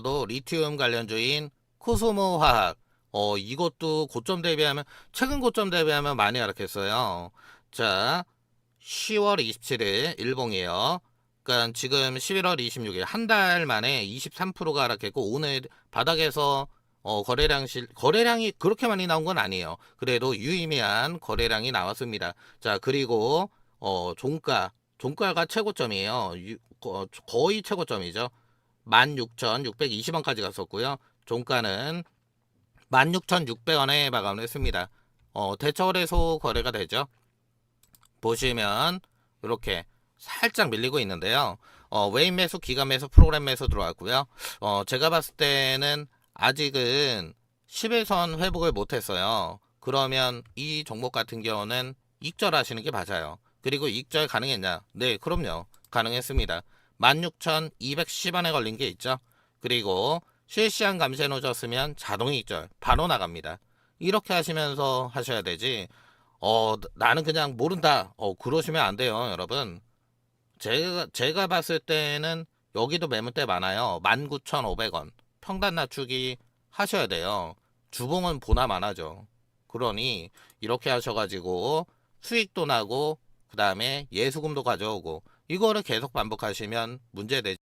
도 리튬 관련주인 코스모 화학 어 이것도 고점 대비하면 최근 고점 대비하면 많이 하락했어요. 자 10월 27일 일봉이에요. 그러니까 지금 11월 26일 한 달 만에 23%가 하락했고 오늘 바닥에서 어, 거래량 실, 거래량이 그렇게 많이 나온 건 아니에요. 그래도 유의미한 거래량이 나왔습니다. 자, 그리고, 어, 종가, 종가가 최고점이에요. 유- 거, 거의 최고점이죠. 16,620원까지 갔었고요. 종가는 16,600원에 마감을 했습니다. 어, 대처거래소 거래가 되죠. 보시면, 이렇게 살짝 밀리고 있는데요. 어, 웨인 매수, 기간 매수, 프로그램 매수 들어왔고요. 어, 제가 봤을 때는 아직은 10일선 회복을 못했어요. 그러면 이 종목 같은 경우는 익절하시는 게 맞아요. 그리고 익절 가능했냐? 네, 그럼요. 가능했습니다. 16,210원에 걸린 게 있죠. 그리고 실시간 감세 놓으셨으면 자동 익절 바로 나갑니다. 이렇게 하시면서 하셔야 되지. 어, 나는 그냥 모른다. 어, 그러시면 안 돼요, 여러분. 제가 제가 봤을 때는 여기도 매물대 많아요. 19,500원. 평단 낮추기 하셔야 돼요. 주봉은 보나 마나죠. 그러니 이렇게 하셔가지고 수익도 나고 그 다음에 예수금도 가져오고 이거를 계속 반복하시면 문제되죠.